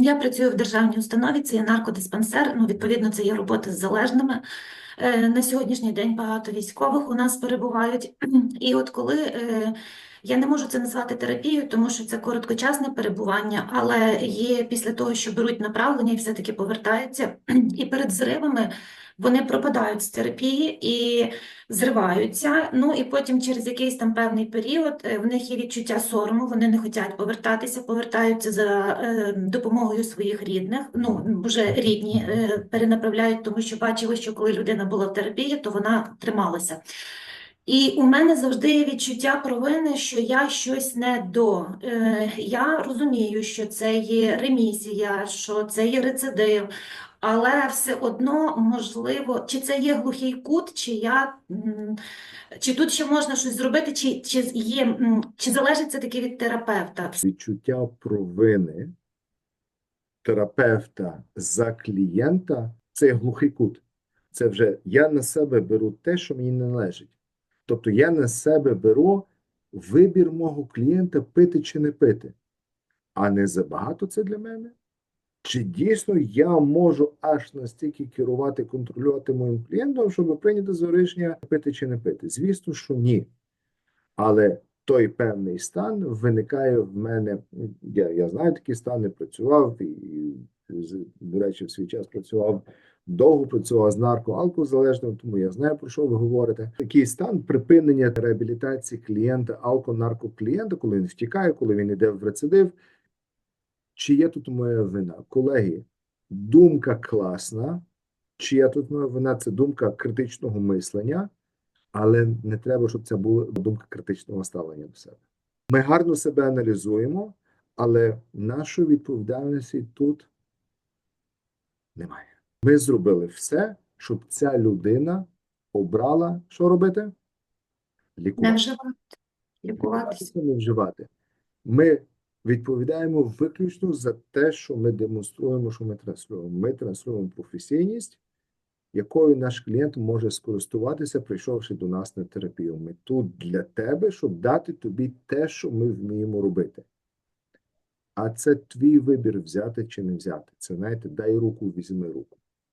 Я працюю в державній установі, це є наркодиспансер. Ну, відповідно, це є робота з залежними. Е, На сьогоднішній день багато військових у нас перебувають. І от коли е, я не можу це назвати терапією, тому що це короткочасне перебування, але є після того, що беруть направлення і все-таки повертаються, і перед зривами вони пропадають з терапії і зриваються. Ну і потім через якийсь там певний період е, в них є відчуття сорому, вони не хочуть повертатися, повертаються за е, допомогою своїх рідних. Ну вже рідні е, перенаправляють, тому що бачили, що коли людина була в терапії, то вона трималася. І у мене завжди є відчуття провини, що я щось не до. Я розумію, що це є ремісія, що це є рецидив, але все одно можливо, чи це є глухий кут, чи я. Чи тут ще можна щось зробити, чи, чи є, чи залежить це таки від терапевта? відчуття провини терапевта за клієнта це глухий кут. Це вже я на себе беру те, що мені не належить. Тобто я на себе беру вибір мого клієнта пити чи не пити. А не забагато це для мене? Чи дійсно я можу аж настільки керувати, контролювати моїм клієнтом, щоб прийняти за рішення пити чи не пити? Звісно, що ні. Але той певний стан виникає в мене. Я, я знаю такі стани, працював і, і, до речі, в свій час працював довго працював з нарко-алкозалежним, тому я знаю про що ви говорите. Такий стан припинення реабілітації клієнта, алко-наркоклієнта, коли він втікає, коли він йде в рецидив. Чи є тут моя вина? Колеги, думка класна. Чи є тут моя вина? Це думка критичного мислення, але не треба, щоб це була думка критичного ставлення до себе. Ми гарно себе аналізуємо, але нашої відповідальності тут немає. Ми зробили все, щоб ця людина обрала, що робити? Не Лікувати. вживати, лікуватися. Не вживати. Ми відповідаємо виключно за те, що ми демонструємо, що ми транслюємо. Ми транслюємо професійність, якою наш клієнт може скористуватися, прийшовши до нас на терапію. Ми тут для тебе, щоб дати тобі те, що ми вміємо робити. А це твій вибір взяти чи не взяти. Це знаєте, дай руку, візьми руку.